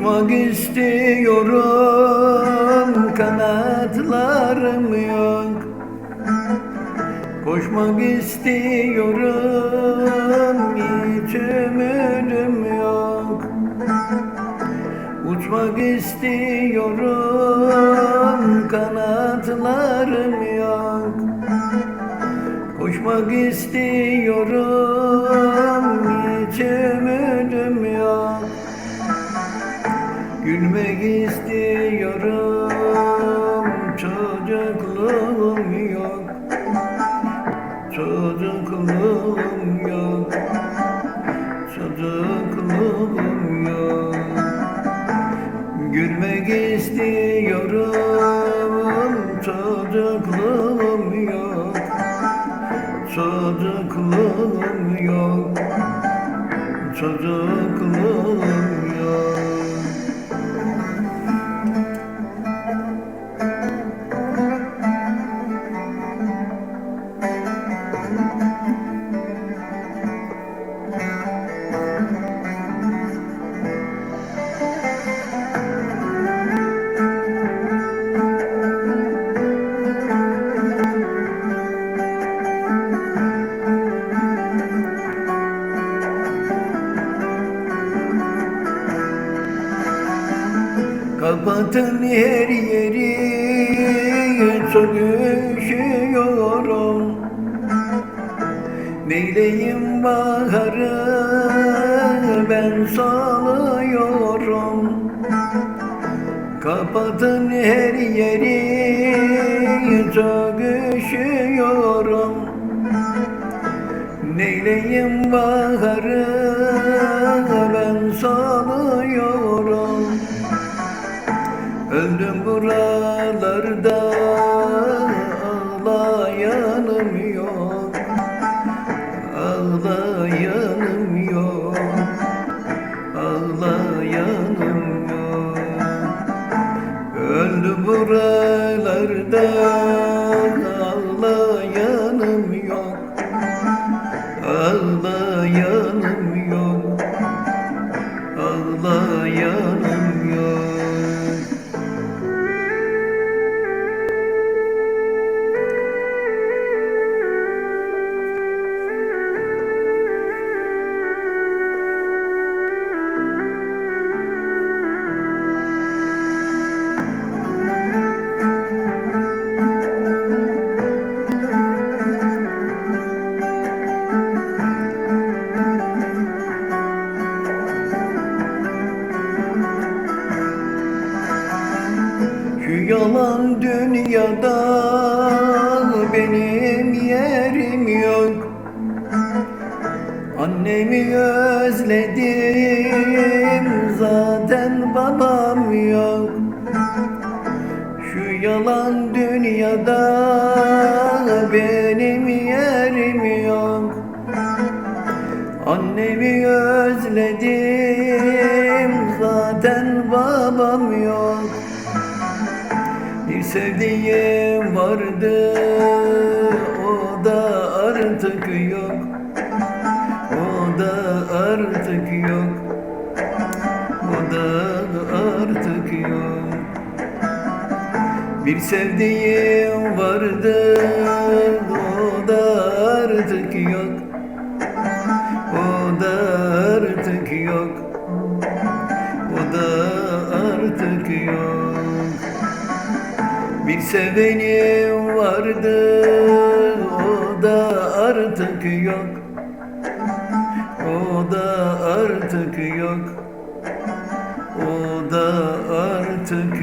Uçmak istiyorum kanatlarım yok. Koşmak istiyorum hiç ümidim yok. Uçmak istiyorum kanatlarım yok. Koşmak istiyorum Gülmek istiyorum. Çocukluğum yok. Çocukluğum yok. Çocukluğum yok. Gülmek istiyorum. Çocukluğum yok. Çocukluğum yok. Çocukluğum Kapatın her yeri çok üşüyorum Neyleyim baharı ben salıyorum. Kapatın her yeri çok üşüyorum Neyleyim baharı ben salıyorum Öldüm buralarda yalan dünyada benim yerim yok. Annemi özledim zaten babam yok. Şu yalan dünyada benim yerim yok. Annemi özledim zaten babam yok bir sevdiğim vardı o da artık yok. O da artık yok. O da artık yok. Bir sevdiğim vardı o da artık yok. O da artık yok. O da artık yok bir sevenim vardı o da artık yok. O da artık yok. O da artık